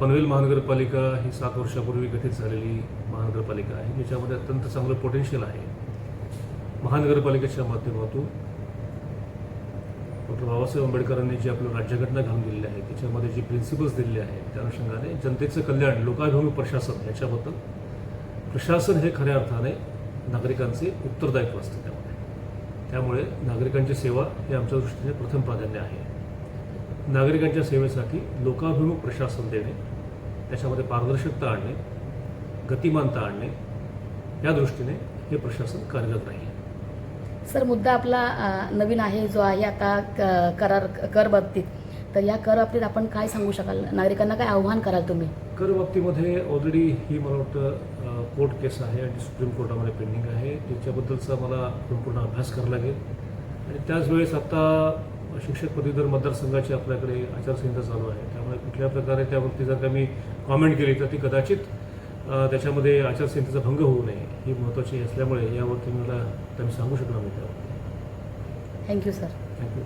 पनवेल महानगरपालिका ही सात वर्षापूर्वी गठीत झालेली महानगरपालिका आहे ज्याच्यामध्ये अत्यंत चांगलं पोटेन्शियल आहे. महानगरपालिकेच्या माध्यमातून डॉक्टर बाबासाहेब आंबेडकरांनी जी आपली राज्यघटना घालून दिलेली आहे त्याच्यामध्ये जी प्रिन्सिपल्स दिलेले आहेत त्या अनुषंगाने जनतेचं कल्याण लोकाभिमुख प्रशासन याच्याबद्दल प्रशासन हे खऱ्या अर्थाने नागरिकांचे उत्तरदायित्व असते त्यामध्ये. त्यामुळे नागरिकांची सेवा हे आमच्या दृष्टीने प्रथम प्राधान्य आहे. नागरिकांच्या सेवेसाठी लोकाभिमुख प्रशासन देणे त्याच्यामध्ये पारदर्शकता आणणे गतिमानता आणणे या दृष्टीने हे प्रशासन कार्यरत राहील. सर मुद्दा आपला नवीन आहे जो आहे आता करार कर बाबतीत. तर या कर बाबतीत आपण काय सांगू शकाल? नागरिकांना काय आव्हान कराल तुम्ही? कर बाबतीमध्ये ऑलरेडी ही मला वाटतं कोर्ट केस आहे आणि सुप्रीम कोर्टामध्ये पेंडिंग आहे. त्याच्याबद्दलचा मला संपूर्ण अभ्यास करावा लागेल. आणि त्याच वेळेस आता शिक्षक पदवीधर मतदारसंघाची आपल्याकडे आचारसंहिता चालू आहे. त्यामुळे कुठल्या प्रकारे त्यावरती जर का मी कॉमेंट केली तर ती कदाचित त्याच्यामध्ये आचारसंहितेचा भंग होऊ नये ही महत्त्वाची असल्यामुळे यावरती मला मी सांगू शकणार नाही त्यावर थँक्यू सर थँक्यू